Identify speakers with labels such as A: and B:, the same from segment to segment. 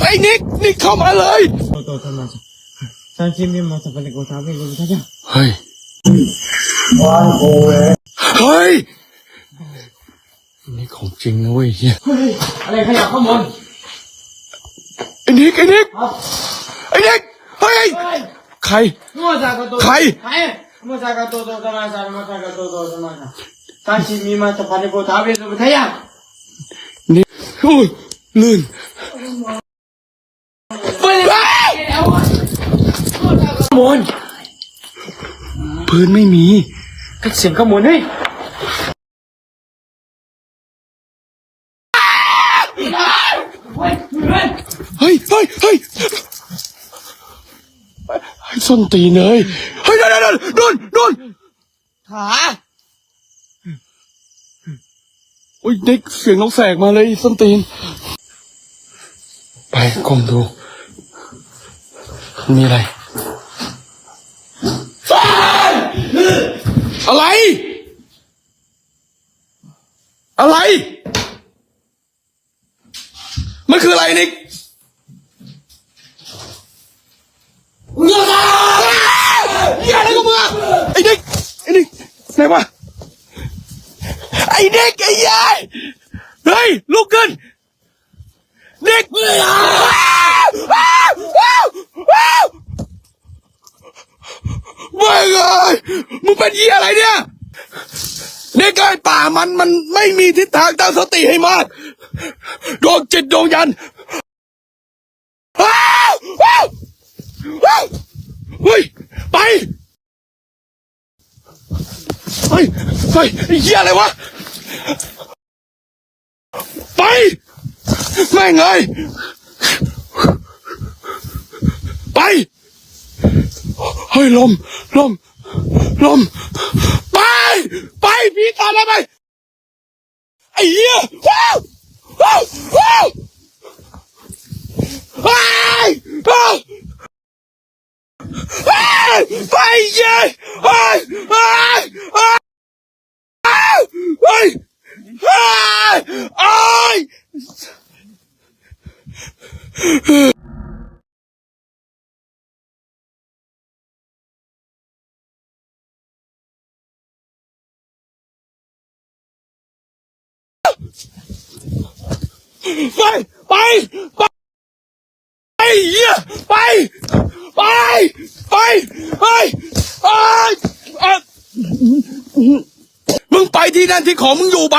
A: ไอ้นิกนิกเข้ามาเลยเฮ้ยาเฮ้ยนี่ของจริงนะเว้ยเฮีย
B: อะไรขยับข้างน
A: ไอ้นิกไอ้นิกไอ้นิกเฮ้ยใครใครนี่โอ้ยลื่น
B: เลยเอาวะ
A: บนพื้นไม่มี
B: ก็เสียงขโมยเฮ้ย
A: เฮ้ยเฮ้ยเฮ้ยไอ้ส้นตีนเลยเฮ้ยเดี๋ยวเดี๋ยวเดี๋ยวโดนโดน
B: ขา
A: โอ้ยเด็กเสียงนกแสกมาเลยไอ้ส้นตีน ไปก้มดู มีอะไร อะไร อะไร มันคืออะไรนิก
B: เงือก
A: เหี้ยอะไรกับมึงอะไอ้นิกไอ้นิกไหนวะไอ้นิกไอ้ยายเฮ้ยลุกขึ้น นิกว้าวว้าวว้าวว้าวมึงเอ้ยมึงเป็นเหี้ยอะไรเนี่ยนิกไอ้ป่ามันมันไม่มีทิศทางตั้งสติให้มากดวงจิตดวงยันว้าวว้าวว้าวเฮ้ยไปเฮ้ยเฮ้ยไอ้เหี้ยอะไรวะ ไป แม่งเอ้ยไปเฮ้ยลมลมลมไป ไปพี่ตามมาไปไอ้เหี้ยว้าวว้าวว้าวไปไปไปเย้ไปไปไปเฮ้ยเฮ้ยเอ้ย ไป ไป ไป ไปไป ไป ไป ไปไปเออมึงไปที่นั่นที่ของมึงอยู่ไป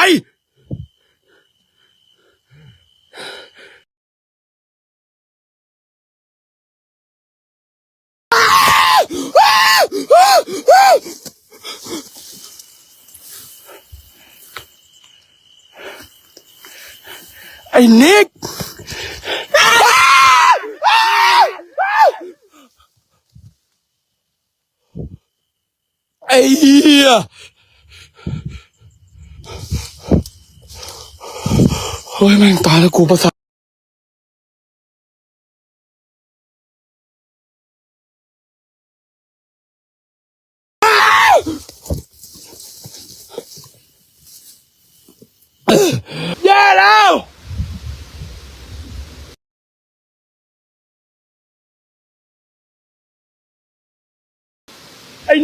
A: ไอ้นิกไอ้เหี้ยเฮ้ยแม่งตายแล้วกูประสาทแย่แล้ว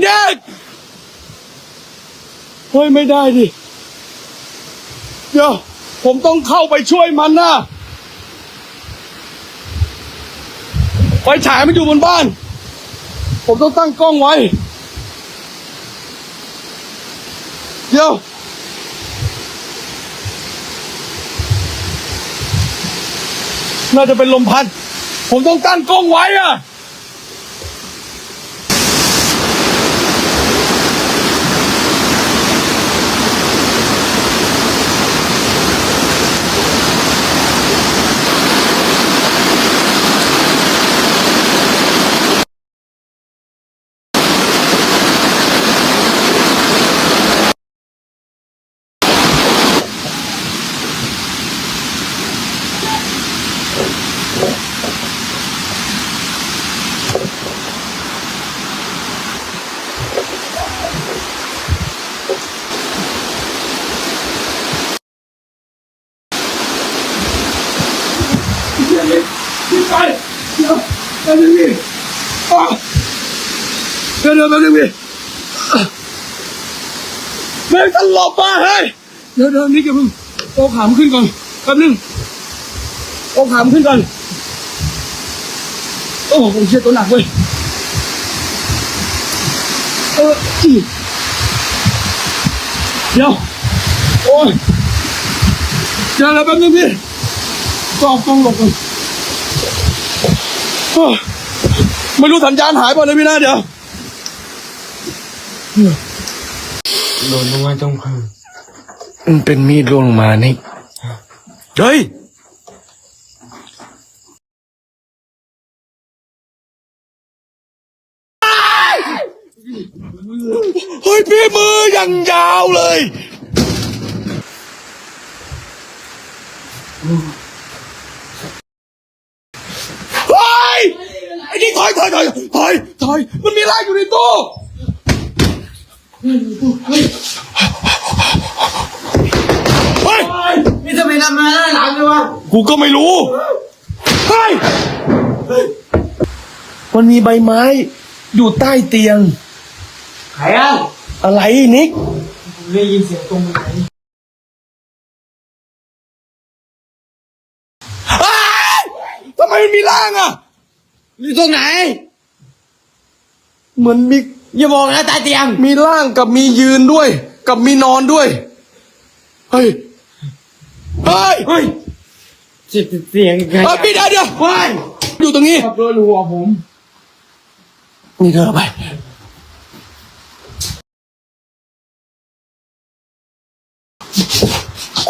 A: เน็กเฮ้ยไม่ได้ดิ เดี๋ยว ผมต้องเข้าไปช่วยมันนะไฟฉายมันอยู่บนบ้าน ผมต้องตั้งกล้องไว้ เดี๋ยวน่าจะเป็นลมพัด ผมต้องตั้งกล้องไว้อะ ยวเดี๋ยวนึงพี่แม่งตลบมาเฮ้ยเดี๋ยวเดี๋ยวนี่อย่าเพิ่งโอ้ขามขึ้นก่อนแป๊บนึงโอ้ขามขึ้นก่อนโอ้โหเชี่ยตัวหนักเว้ยเออเดี๋ยวโอ้ยเดี๋ยวแล้วแป๊บนึงพี่กองกองหลบก่อนไม่รู้สัญญาณหายไปเลยพี่นะเดี๋ยว
B: โดนลงมาตรงพื้น
A: มันเป็นมีดล่วงลงมานี่ เฮ้ยเฮ้ยพี่มือยังยาวเลยเฮ้ยไอ้นี่ถอยถอยถอยถอยถอยมันมีลายอยู่ในตู้ เฮ้ย
B: นี่ทำไมทำมาหน้าหลังเลยวะ
A: กูก็ไม่รู้ เฮ้ย มันมีใบไม้ อยู่ใต้เตียง
B: ใครอะ
A: อะไรนิก
B: ได้ยินเสียงตรงไหน
A: อ้ายทำไมมันมีร่างอะ
B: อยู่ตรงไหน
A: เหมือนมี
B: อย่าบอกนะใตาเตียง
A: มีร่างกับมียืนด้วย กับมีนอนด้วย เฮ้ย เฮ้ย
B: เฮ้ยเสียงเสียงไง
A: เฮ้ยพี่เดี๋ยวเดี๋ยว
B: ว้าย
A: อยู่ตรงนี้
B: ขับรถหัวผม
A: นี่เธอเอาไป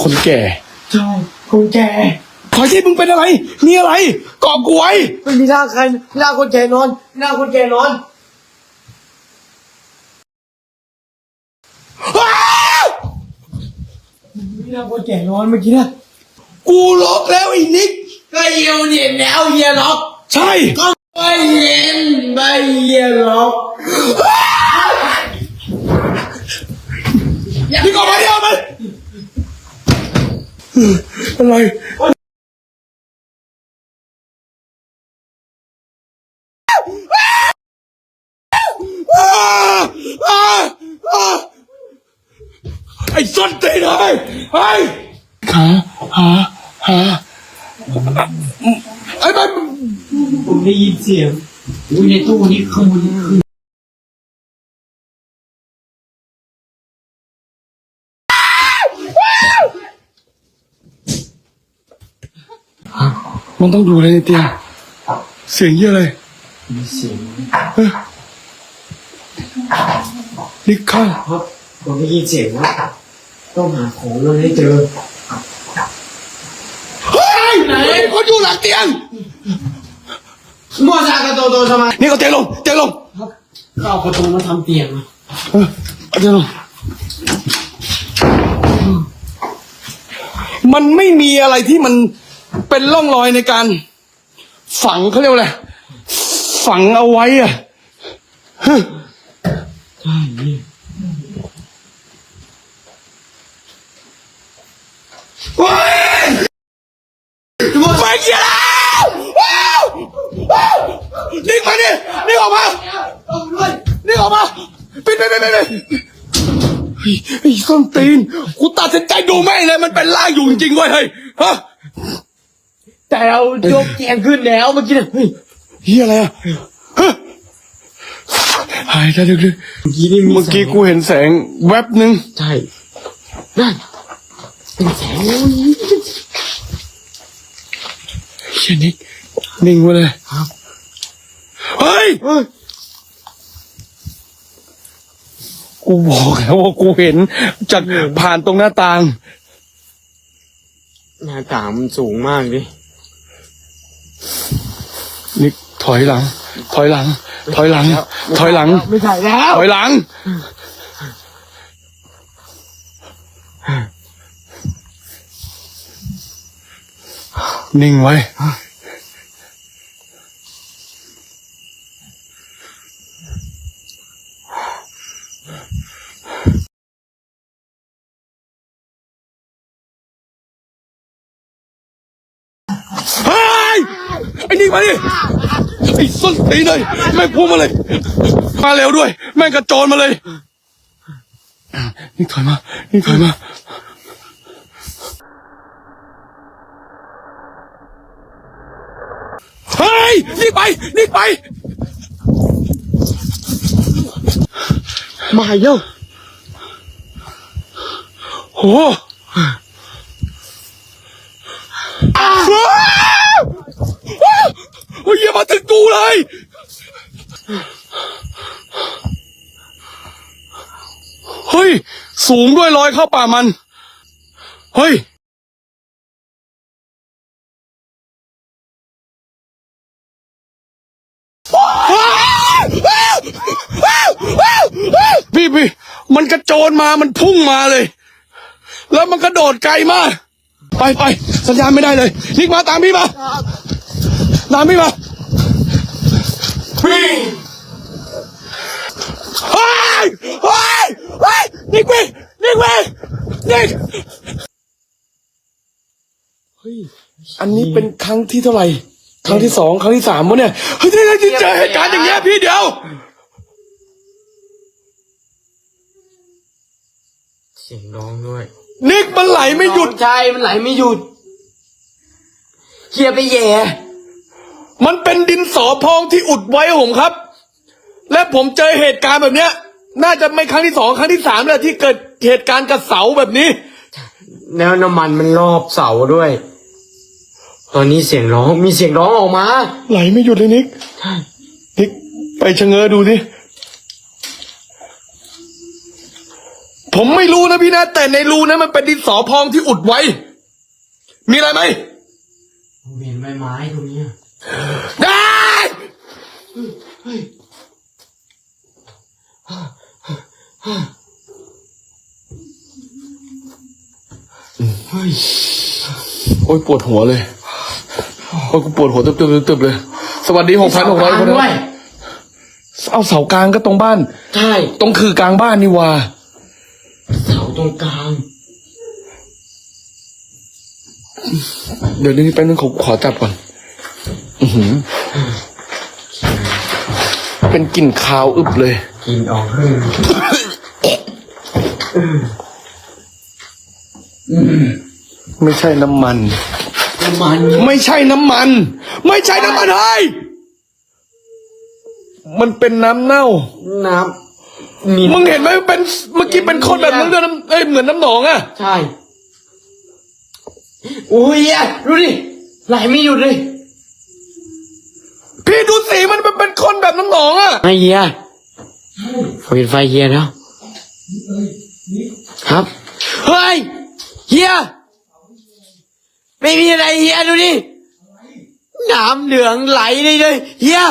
A: คนแก่
B: ใช่คนแก่
A: ขอที่มึงเป็นอะไร มีอะไรเกาะกูไว้
B: ไม่มีท่าใครหน้าคนแก่นอนหน้าคนแก่นอน
A: อ้าว
B: หน้าคนแก่นอนเมื่อกี้นะ
A: กูล็อกแล้วไอ้นิก
B: ก็เยียวเห็นแล้วเยียล็อก
A: ใช่
B: ก็ไม่เห็นไม่เยียล็อก
A: นี่ก็มาเดียวมันอะไรอ้าอ้า อ้าไอ้ส้นตีนเฮ้ยเฮ้ยหาหาหาไอ้มัน
B: ผมได้ยินเสียงอยู่ในตู้นี้ข้างบนนี่คือ
A: มันต้องอยู่อะไรในเตียงเสียงเยี่ยอะไร
B: มีเสียง
A: นิกเข้า
B: ครับผมได้ยินเสียงว่า ต้องหาของเราให้เจอ
A: เฮ้ยไหนคนอยู่หลังเตียง
B: มัวซากาโตโตสมา
A: นี่ก็เตียงลงเตียงลง
B: ครับเข้าประตูมาทำเตียงอะ
A: เออเอาเตียงลงมันไม่มีอะไรที่มันเป็นร่องรอยในการ ฝังเขาเรียกว่าอะไรฝังเอาไว้อะ
B: ใช่
A: ไปเหี้ยแล้วว้าวนิ่งมาดินิ่งออกมานิ่งออกมาปิดปิดปิดปิดปิดเฮ้ยไอ้ส้นตีนกูตัดสินใจดูแม่เลยมันเป็นร่างอยู่จริงๆเว้ยเฮ้ยฮะ
B: แต่เรายกเตียงขึ้นแล้วเมื่อกี้นะเฮ้ย
A: เฮียอะไรอะฮะหายใจลึก
B: เมื่อกี้นี่
A: เมื่อกี้กูเห็นแสงแวบหนึ่ง
B: ใช่นั่น เป็นแสง
A: เฮียนิกนิ่งไว้เลย
B: ครับ
A: เฮ้ย
B: เฮ้ย
A: กูบอกแล้วว่ากูเห็น จากผ่านตรงหน้าต่าง
B: หน้าต่างมันสูงมากดิ
A: นิกถอยหลัง ถอยหลัง ถอยหลัง ถอยหลัง
B: ไม่ใช่แล้ว
A: ถอยหลัง นิ่งไว้ เฮ้ย ไอ้นี่มาดิ ไอ้ส้นตีนเลย แม่งพุ่งมาเลย มาเร็วด้วย แม่งกระโจนมาเลย นี่ถอยมา นี่ถอยมา เฮ้ยนี่ไปนี่ไป
B: มาเยอะ
A: โอ้อ้าวโอ้ยอย่ามาถึงกูเลยเฮ้ย สูงด้วยลอยเข้าป่ามัน เฮ้ย พี่พี่มันกระโจนมามันพุ่งมาเลย แล้วมันกระโดดไกลมาก ไปไปสัญญาณไม่ได้เลยนิกมาตามพี่มาตามพี่มาพี่เฮ้ยเฮ้ยเฮ้ยนิกพี่นิกพี่นิกเฮ้ยอันนี้เป็นครั้งที่เท่าไหร่ ครั้งที่สองครั้งที่สามวะเนี่ยเฮ้ยที่ที่เจอเหตุการณ์อย่างเงี้ยพี่เดี๋ยว
B: เสียงร้องด้วย
A: นิกมันไหลไม่หยุด
B: ใช่ มันไหลไม่หยุดเฮียไปแย่
A: มันเป็นดินสอพองที่อุดไว้ครับผมครับ และผมเจอเหตุการณ์แบบเนี้ย น่าจะไม่ครั้งที่สองครั้งที่สามแล้วที่เกิดเหตุการณ์กับเสาแบบนี้
B: แล้วน้ำมันมันรอบเสาด้วย ตอนนี้เสียงร้องมีเสียงร้องออกมา
A: ไหลไม่หยุดเลยนิก
B: ใช่
A: นิกไปชะเง้อดูสิผมไม่รู้นะพี่นะ แต่ในรูนั้นมันเป็นดินสอพองที่อุดไว้ มีอะไรไหม
B: ผมเห็นใบไม้ตรงเนี้ย
A: ได้
B: เฮ้ย
A: โอ้ยปวดหัวเลย โอ้ยกูปวดหัวตึบตึบตึบตึบเลย สวัสดีหกพันหกร้อยคน
B: ด้วย
A: นะเอาเสากลางก็ตรงบ้าน
B: ใช่
A: ตรงคือกลางบ้านนี่ว่า
B: เสาตรงกลาง
A: เดี๋ยวนี้แป๊บนึงขอขอจับก่อน อือหือ เป็นกลิ่นคาวอึบเลย
B: กินออกเลย
A: ไม่ใช่น้ำมัน
B: น้ำมัน
A: ไม่ใช่น้ำมัน ไม่ใช่น้ำมันเฮ้ยมันเป็นน้ำเน่า
B: น้ำมี
A: มึงเห็นไหมมันเป็นเมื่อกี้เป็นคนแบบนั้นด้วยน้ำเอ้ยเหมือนน้ำหนองอะ
B: ใช่โอ้ยอะดูดิไหลไม่หยุดเลย
A: พี่ดูสีมันเป็นเป็นคนแบบน้ำหนองอะ
B: ไอเฮียผมเห็นไฟเฮียแล้วครับเฮ้ยเฮีย ไม่มีอะไรเฮียดูดิน้ำเหลืองไหลเลยเลยเฮีย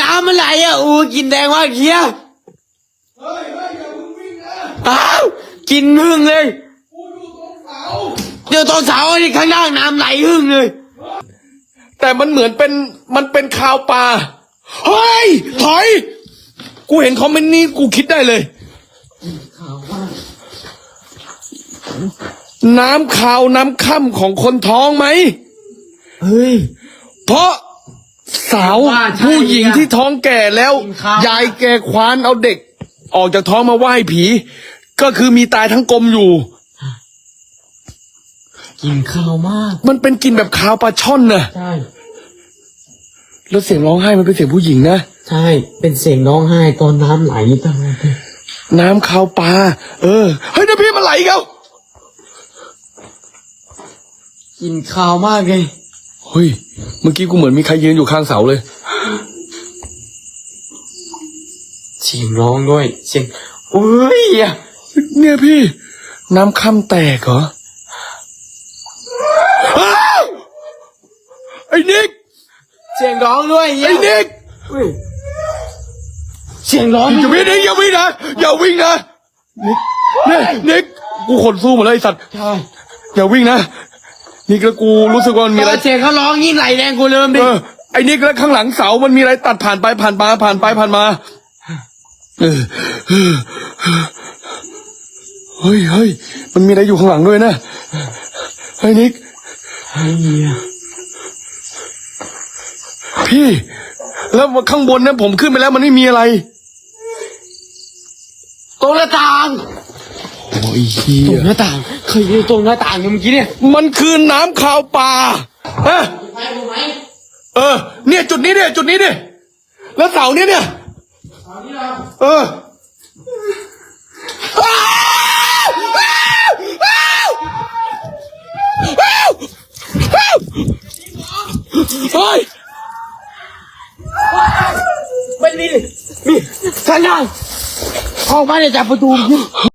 B: น้ำมันไหลอะอู้กินแดงมากเฮีย
A: เฮ้ยเฮ้ยอย่าเพิ่งวิ่งนะ
B: อ้าวกินหึ่งเลย
A: กูอยู่ตรงเสา
B: เดี๋ยวตอนเสาร์นี่ข้างล่างน้ำไหลหึ่งเลย
A: แต่มันเหมือนเป็นมันเป็นคาวปลาเฮ้ยถอย กูเห็นคอมเมนต์นี้กูคิดได้เลย น้ำขาวน้ำค่ำของคนท้องไหม
B: เฮ้ย
A: เพราะสาว
B: ว่าใช่
A: ผู้หญิงที่ท้องแก่แล้ว
B: กินข้าว
A: ยายแกควานเอาเด็ก ออกจากท้องมาไหว้ผี ก็คือมีตายทั้งกลมอยู่
B: กินข้าวมาก
A: มันเป็นกลิ่นแบบคาวปลาช่อนน่ะ
B: ใช่
A: แล้วเสียงร้องไห้มันเป็นเสียงผู้หญิงนะ
B: ใช่ เป็นเสียงร้องไห้ตอนน้ำไหลตลอดเลย
A: น้ำคาวปลา เออ เฮ้ยเดี๋ยวพี่มันไหลอีกแล้ว
B: กินข้าวมากเลย
A: เฮ้ย เมื่อกี้กูเหมือนมีใครยืนอยู่ข้างเสาเลย
B: เสียงร้องด้วย เสียงโอ้ยอะ
A: เนี่ยพี่ น้ำค่ำแตกเหรออ้าวไอ้นิก
B: เสียงร้องด้วย
A: ไอ้นิก
B: เฮ้ยเสียงร้อง
A: อย่าวิ่งนะอย่าวิ่งนะอย่าวิ่งนะนิกเนี่ยนิกกูขนสู้หมดเลยไอ้สัตว์
B: ใช่
A: อย่าวิ่งนะ นิกแล้วกูรู้สึกว่ามันมีอะไร
B: เสียงเขาร้องยิ่งไหลแรงกูเริ่มดิ
A: เออไอ้นิกแล้วข้างหลังเสามันมีอะไรตัดผ่านไปผ่านมาผ่านไปผ่านมาเออเออเฮ้ยเฮ้ยมันมีอะไรอยู่ข้างหลังด้วยนะเฮ้ยนิก
B: เฮ้ย
A: พี่ แล้วข้างบนนั้นผมขึ้นไปแล้วมันไม่มีอะไร
B: ตรงหน้าต่าง
A: โอ้ยเฮี
B: ตร
A: ย
B: งหน้าต่าง เคยอยู่ตรงหน้าต่างเนี่ยเมื่อกี้เนี่ย
A: มันคือน้ำขาวป่าฮะ
B: ไปดูไหม
A: เออ เนี่ยจุดนี้เนี่ยจุดนี้เนี่ยแล้วเสาเนี้ยเนี่ย
B: เอาที่เรา
A: เอออ้าวอ้าวอ้าวอ้าวเฮ้ย
B: ไม่มีมีสัญญาณออกมาเนี่ยจากประตู